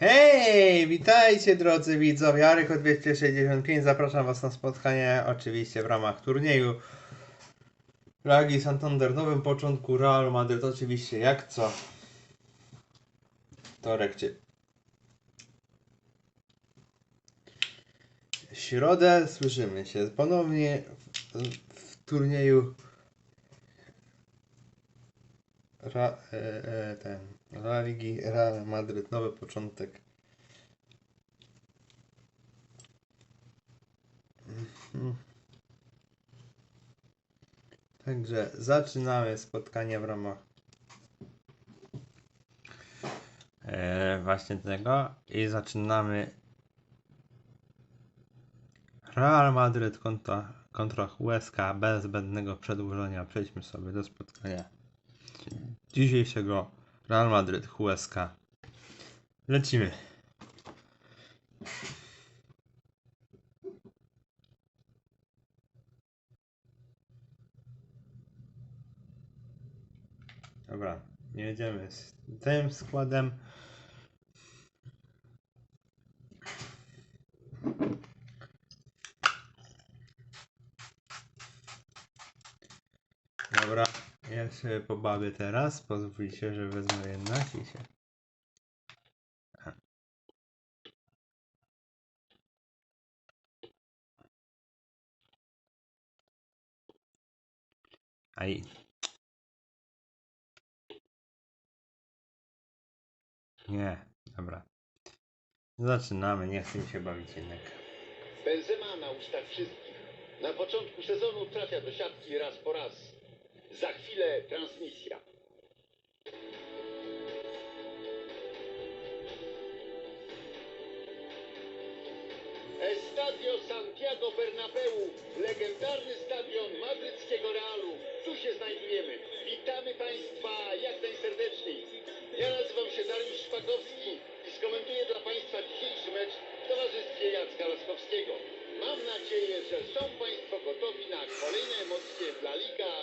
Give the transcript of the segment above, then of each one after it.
Hej, witajcie drodzy widzowie, Jarek od 265, zapraszam was na spotkanie oczywiście w ramach turnieju. Ragi Santander, nowym początku Real Madryt, oczywiście jak co? Wtorek czy środę słyszymy się ponownie w, w turnieju. Ra, e, e, ten, La Ligi Real Madryt, nowy początek. Mhm. Także zaczynamy spotkanie w ramach e, właśnie tego i zaczynamy Real Madryt kontra, kontra Huesca bez zbędnego przedłużenia. Przejdźmy sobie do spotkania dzisiejszego Real Madryt Huesca. Lecimy. Dobra, jedziemy z tym składem. Dobra, się pobawię teraz. Pozwólcie, że wezmę jednak i się. Aj. Nie, dobra. Zaczynamy, nie chcę się bawić jednak. Benzema na ustach wszystkich. Na początku sezonu trafia do siatki raz po raz. Za chwilę transmisja. Estadio Santiago Bernabeu, legendarny stadion madryckiego Realu. Tu się znajdujemy. Witamy Państwa jak najserdeczniej. Ja nazywam się Dariusz Szpakowski i skomentuję dla Państwa dzisiejszy mecz w towarzystwie Jacka Laskowskiego. Mam nadzieję, że są Państwo gotowi na kolejne emocje dla Liga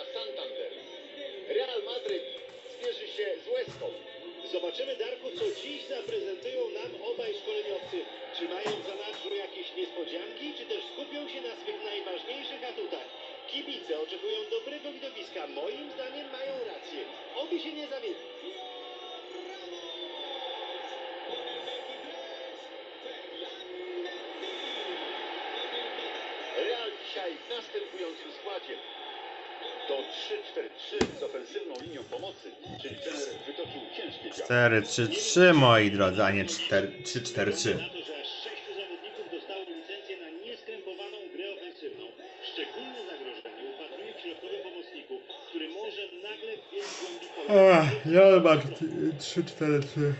dziś zaprezentują nam obaj szkoleniowcy. Czy mają w zanadrzu jakieś niespodzianki, czy też skupią się na swych najważniejszych atutach? Kibice oczekują dobrego widowiska. Moim zdaniem mają rację. Oby się nie zawiedli. Real dzisiaj w następującym składzie. To 3-4-3 z ofensywną linią pomocy, czyli trener wytoczył ciężkie działania. 4-3-3 moi drodzy, a nie 4-3-4-3. Na to, że aż sześciu zawodników dostało licencję na nieskrępowaną grę ofensywną. Szczególne zagrożenie upatruje w środkowym pomocniku, który może nagle wbiec w głębi pola. Ach, ja mam 3-4-3.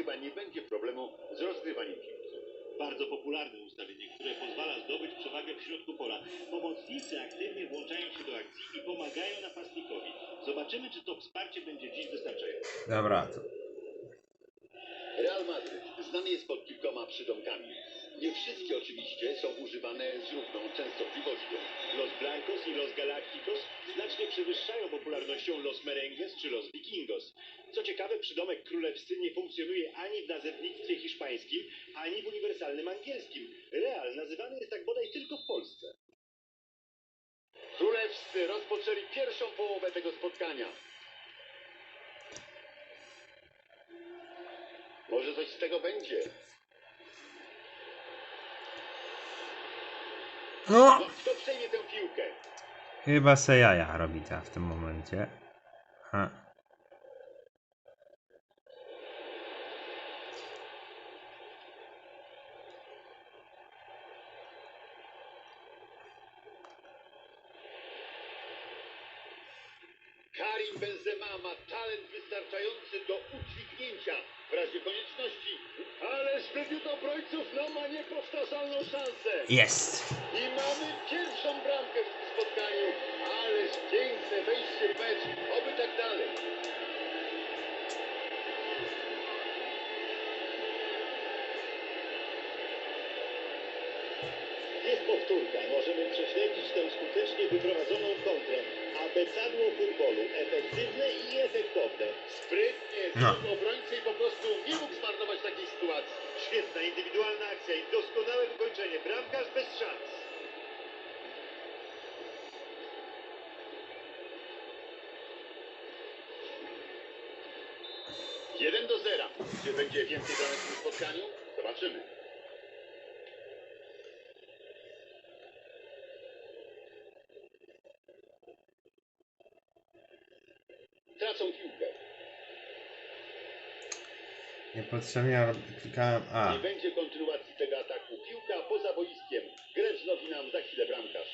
Chyba nie będzie problemu z rozgrywaniem piłki. Bardzo popularne ustawienie, które pozwala zdobyć przewagę w środku pola. Pomocnicy aktywnie włączają się do akcji i pomagają napastnikowi. Zobaczymy, czy to wsparcie będzie dziś wystarczające. Dobra, to Real Madryt znany jest pod kilkoma przydomkami. Nie wszystkie oczywiście są używane z równą częstotliwością. Los Blancos i Los Galacticos znacznie przewyższają popularnością Los Merengues czy Los Vikingos. Co ciekawe, przydomek królewscy nie funkcjonuje ani w nazewnictwie hiszpańskim, ani w uniwersalnym angielskim. Real nazywany jest tak bodaj tylko w Polsce. Królewscy rozpoczęli pierwszą połowę tego spotkania. Może coś z tego będzie. No, kto przejmie tę piłkę? chyba se jaja robi ta w tym momencie. A. Karim Benzema ma talent wystarczający do udźwignięcia w razie konieczności. Ale debiut obrońców no ma niepowtarzalną szansę. Jest! Jest powtórka. Możemy prześledzić tę skutecznie wyprowadzoną kontrę. Abecadło futbolu. Efektywne i efektowne. Sprytnie, No. obrońcy po prostu nie mógł zmarnować takiej sytuacji. Świetna indywidualna akcja i doskonałe wykończenie. Bramkarz bez szans. Jeden do zera. Czy będzie więcej bramek w tym spotkaniu? Zobaczymy. Niepotrzebnie rob- klikałem A. Nie będzie kontynuacji tego ataku. Piłka poza boiskiem. Grę wznowi nam za chwilę bramkarz.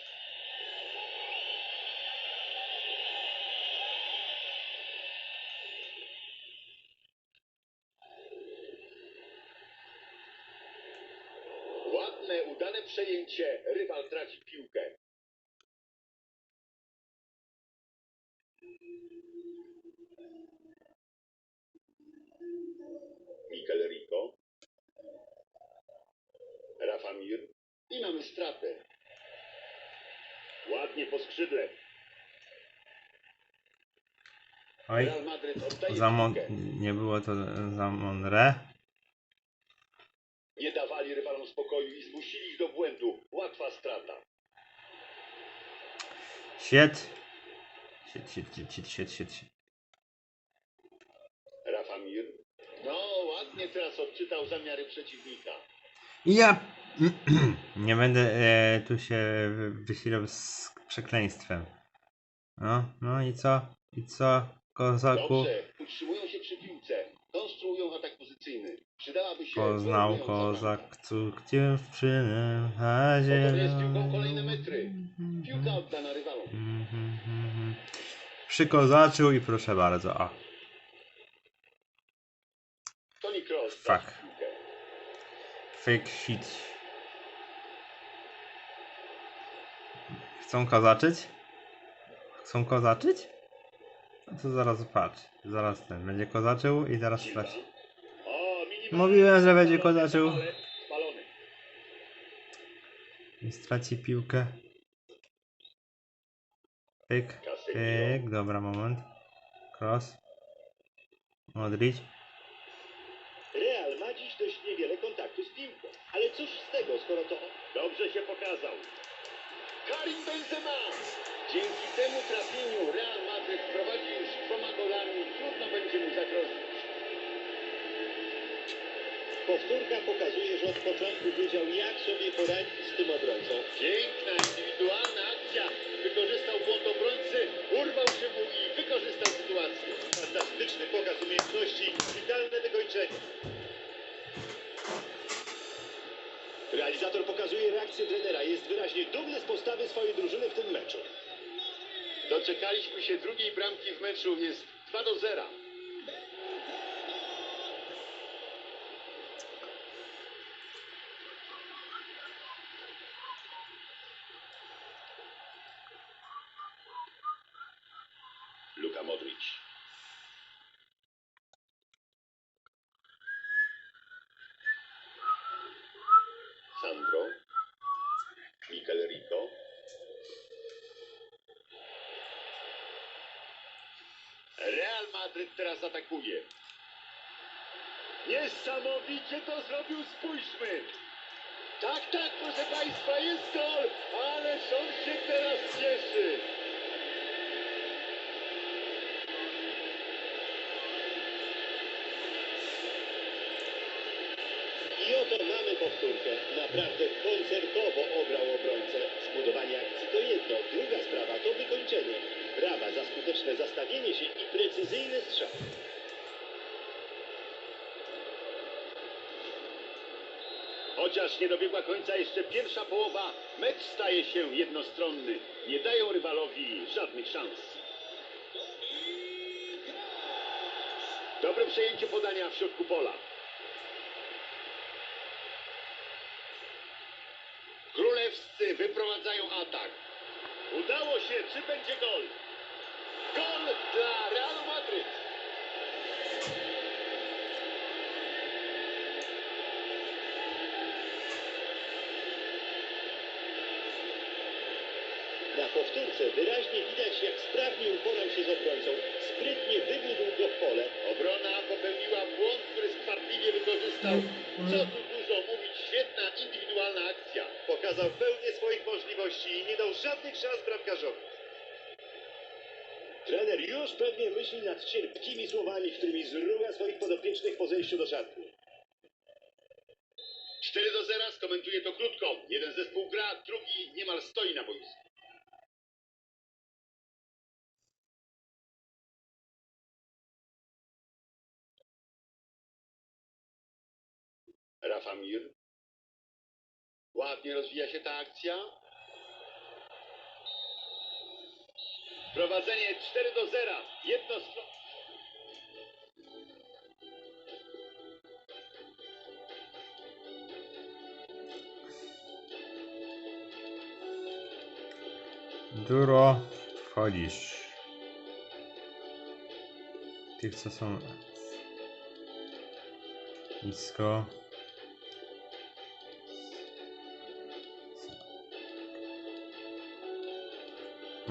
Ładne, udane przejęcie. Rywal traci piłkę. Mikel Rico. Rafa Mir. I mamy stratę. Ładnie po skrzydle. Oj, Real Madryt oddaje za mon... piłkę. nie było to za mądre. Nie dawali rywalom spokoju i zmusili ich do błędu. Łatwa strata. Shit. Shit, shit, shit, shit, shit, shit. shit. Rafa Mir. No, teraz odczytał zamiary przeciwnika. Ja nie będę e, tu się wy- wysilał z przekleństwem. No, no i co? I co, kozaku? Dobrze, utrzymują się przy piłce. Konstruują atak pozycyjny. Przydałaby się... Poznał kozak cud dziewczynę, a zielony- piłką kolejne metry. Piłka oddana rywalom. Mhm, mhm. Przykozaczył i proszę bardzo, a. Toni Kroos Fuck. Fake shit. Chcą kozaczyć? Chcą kozaczyć? No to zaraz patrz. Zaraz ten będzie kozaczył i zaraz straci. Mówiłem, że będzie kozaczył. I straci piłkę. Pyk, pyk, dobra, moment. Cross. Modric. Real ma dziś dość niewiele kontaktu z piłką. Ale cóż z tego, skoro to Dobrze się pokazał. Karim Benzema! Dzięki temu trafieniu Real Madryt prowadzi już dwoma golami. Trudno będzie mu zagrozić. Powtórka pokazuje, że od początku wiedział, jak sobie poradzić z tym obrońcą. Piękna, indywidualna akcja. Wykorzystał błąd obrońcy, urwał się mu i wykorzystał sytuację. Fantastyczny pokaz umiejętności, idealne wykończenie. Realizator pokazuje reakcję trenera. Jest wyraźnie dumny z postawy swojej drużyny w tym meczu. Doczekaliśmy się drugiej bramki w meczu. Jest 2 do 0. teraz atakuje. Niesamowicie to zrobił, spójrzmy. Tak, tak, proszę Państwa, jest gol, ale on się teraz cieszy. I oto mamy powtórkę. Naprawdę koncertowo ograł obrońcę. Zbudowanie akcji to jedno, druga sprawa to wykończenie. Brawa za skuteczne zastawienie się i precyzyjny strzał. Chociaż nie dobiegła końca jeszcze pierwsza połowa, mecz staje się jednostronny. Nie dają rywalowi żadnych szans. Dobre przejęcie podania w środku pola. Królewscy wyprowadzają atak. Udało się, czy będzie gol? Gol dla Realu Madryt. powtórce wyraźnie widać, jak sprawnie uporał się z obrońcą. Sprytnie wywiódł go w pole. Obrona popełniła błąd, który skwarpliwie wykorzystał. Co tu dużo mówić, świetna indywidualna akcja. Pokazał pełnię swoich możliwości i nie dał żadnych szans bramkarzowi. Trener już pewnie myśli nad cierpkimi słowami, którymi zruga swoich podopiecznych po zejściu do szatni. 4 do 0 skomentuje to krótko. Jeden zespół gra, drugi niemal stoi na boisku. Rafamir. Ładnie rozwija się ta akcja. Prowadzenie 4 do 0. Jedno. Duro, wchodzisz. Tych co są nisko.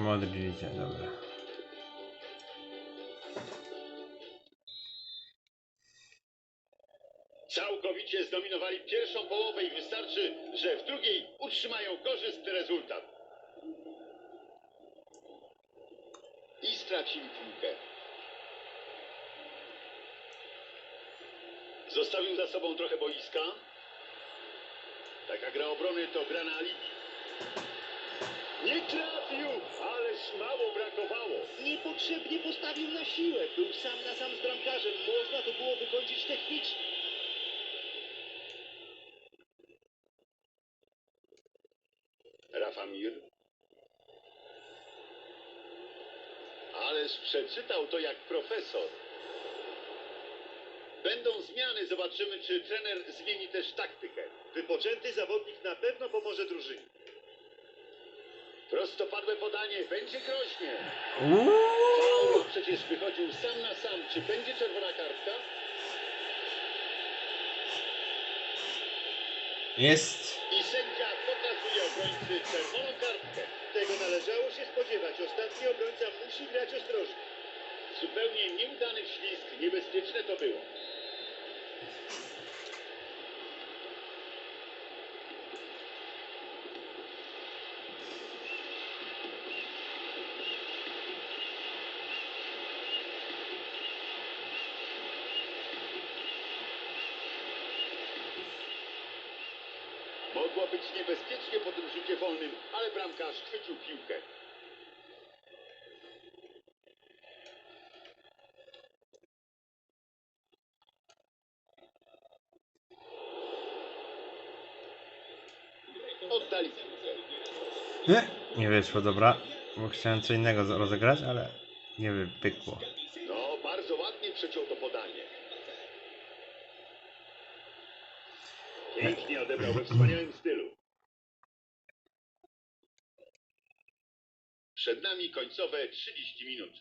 Modry idzie, dobra. Całkowicie zdominowali pierwszą połowę i wystarczy, że w drugiej utrzymają korzystny rezultat. I stracili piłkę. Zostawił za sobą trochę boiska. Taka gra obrony to gra na. Nie trafił, ależ mało brakowało. Niepotrzebnie postawił na siłę. Był sam na sam z bramkarzem. Można to było wykończyć technicznie. Rafamir. Ależ przeczytał to jak profesor. Będą zmiany, zobaczymy, czy trener zmieni też taktykę. Wypoczęty zawodnik na pewno pomoże drużynie. Prostopadłe podanie, będzie groźnie. Paul przecież wychodził sam na sam. Czy będzie czerwona kartka? Jest. I sędzia pokazuje obrońcy czerwoną kartkę. Tego należało się spodziewać. Ostatni obrońca musi grać ostrożnie. Zupełnie nieudany ślizg, niebezpieczne to było. Mogło być niebezpiecznie po tym rzucie wolnym, ale bramkarz chwycił piłkę. Oddali. Nie, nie wyszło, dobra. Bo chciałem co innego rozegrać, ale nie wypykło. No, bardzo ładnie przeciął to podanie. Pięknie odebrał we wspaniałym stylu. Przed nami końcowe 30 minut.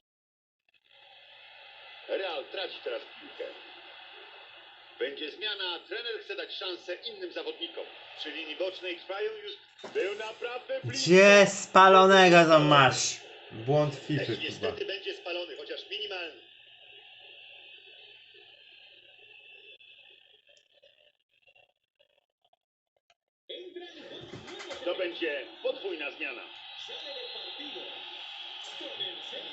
Real traci teraz piłkę. Będzie zmiana, trener chce dać szansę innym zawodnikom. Przy linii bocznej trwają już... Był naprawdę blisko. Gdzie spalonego to masz? Błąd FIFA Lecz chyba. niestety będzie spalony, chociaż minimalny. To będzie podwójna zmiana. Sale del partido con el 6,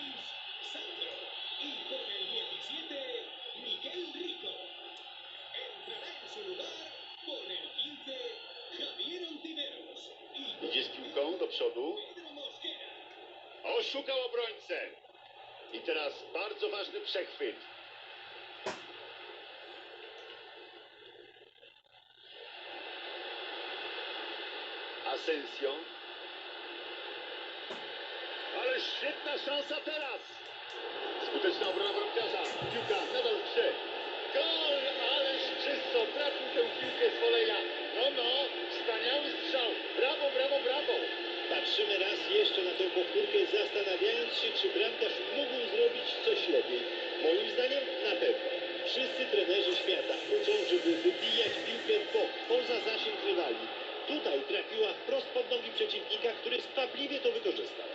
Sandro. Y con el 17, Miguel Rico. Su lugar con el 15, Javier Ontiveros. Idzie z piłką do przodu. Oszukał obrońcę. I teraz bardzo ważny przechwyt. Asensio. Ale świetna szansa teraz. Skuteczna obrona bramkarza. Piłka nadal w grze. Gol! co, trafił tę piłkę z koleja. No, no, wspaniały strzał. Brawo, brawo, brawo. Patrzymy raz jeszcze na tę powtórkę, zastanawiając się, czy bramkarz mógł zrobić coś lepiej. Moim zdaniem na pewno. Wszyscy trenerzy świata uczą, żeby wybijać piłkę po, poza zasięg rywali. Tutaj trafiła wprost pod nogi przeciwnika, który spapliwie to wykorzystał.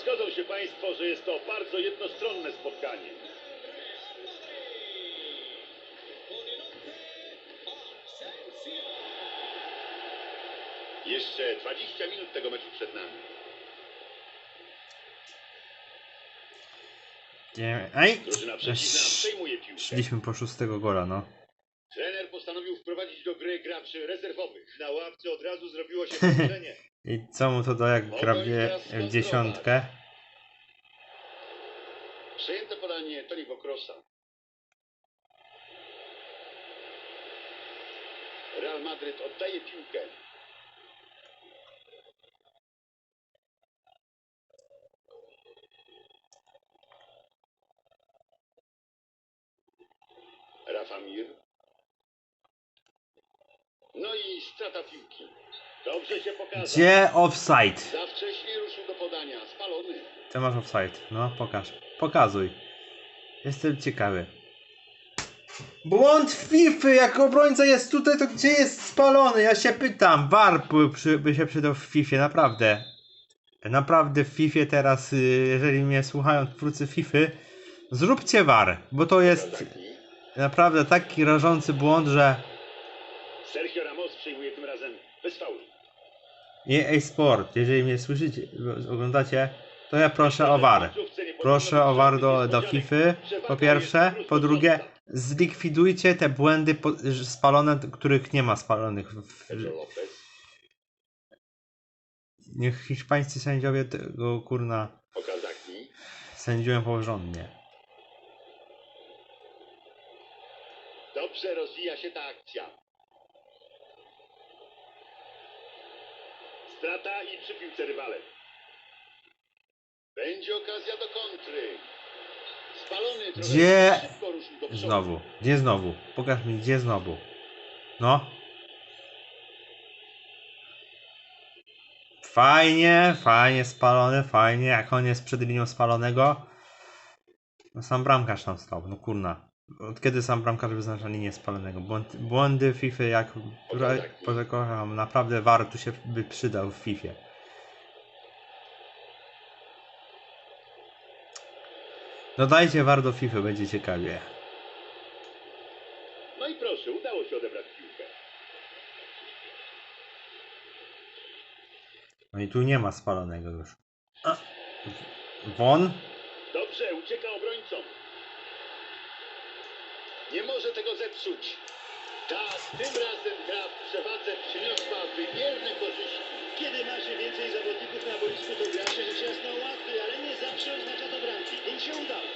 Zgodzą się Państwo, że jest to bardzo jednostronne spotkanie. Jeszcze 20 minut tego meczu przed nami. Nie, ej! Drużyna przeciwna przejmuje piłkę. Szliśmy po szóstego gola, no. Trener postanowił wprowadzić do gry graczy rezerwowych. Na ławce od razu zrobiło się. I co mu to da, jak gra w, dzie- w dziesiątkę? Przejęte podanie Toniego Krosa. Real Madryt oddaje piłkę. Rafa Mir. No i strata piłki. Dobrze się pokazał. Gdzie offside? Za wcześnie ruszył do podania. Spalony. Ty masz offside. No, pokaż. Pokazuj. Jestem ciekawy. Błąd FIFA, jak obrońca jest tutaj, to gdzie jest spalony? Ja się pytam. VAR by, się przydał w FIFA, naprawdę. Naprawdę w FIFA teraz, y, jeżeli mnie słuchają twórcy FIFA, zróbcie VAR, bo to jest. Naprawdę taki rażący błąd, że Sergio Ramos przyjmuje tym razem bez faulu. EA Sport, jeżeli mnie słyszycie, oglądacie, to ja proszę o VAR. Proszę o VAR do, do FIFA, po pierwsze. Po drugie, zlikwidujcie te błędy spalone, których nie ma spalonych. Niech hiszpańscy sędziowie tego kurna sędziują porządnie. Dobrze rozwija się ta akcja. Strata i przy piłce rywale. Będzie okazja do kontry. Spalony trochę Gdzie? szybko ruszył do przodu. Znowu. Gdzie znowu? Pokaż mi, gdzie znowu. No. Fajnie, fajnie spalone, fajnie. Jak on jest przed linią spalonego. No sam bramkarz tam stał, no kurna. Od kiedy sam bramkarz wyznacza linię spalonego? Błąd, błędy FIFA jak Boże kocham, naprawdę VAR tu się by przydał w FIFA. Dodajcie VAR do FIFA, będzie ciekawie. No i proszę, udało się odebrać piłkę. No i tu nie ma spalonego już. A. Won? Dobrze, ucieka obrońcom. Nie może tego zepsuć. Tak, tym razem gra w przewadze przyniosła wymierne korzyści. Kiedy ma się więcej zawodników na boisku, to gra się rzecz jasna łatwiej, ale nie zawsze oznacza to bramki. Im się udało.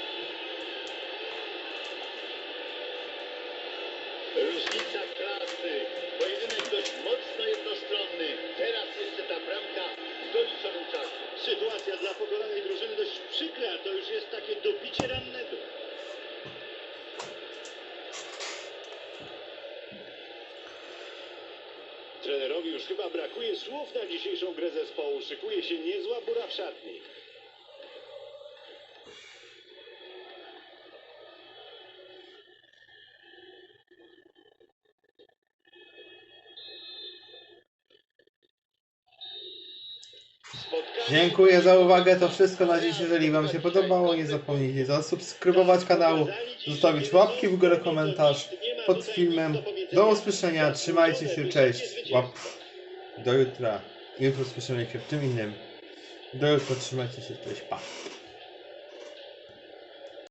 Różnica klasy. Pojedynek dość mocno jednostronny. Teraz jeszcze ta bramka w doliczonym czasie. Sytuacja dla pokonanej drużyny dość przykra. To już jest takie dobicie rannego. Już chyba brakuje słów na dzisiejszą grę zespołu. Szykuje się niezła bura w szatni. Dziękuję za uwagę, to wszystko na dziś. Jeżeli Wam się podobało, nie zapomnijcie zasubskrybować kanału, zostawić łapki w górę, komentarz pod filmem. Do usłyszenia, trzymajcie się, cześć. Łap. Do jutra. Jutro słyszymy się w czym innym. Do jutra, trzymajcie się, cześć, pa.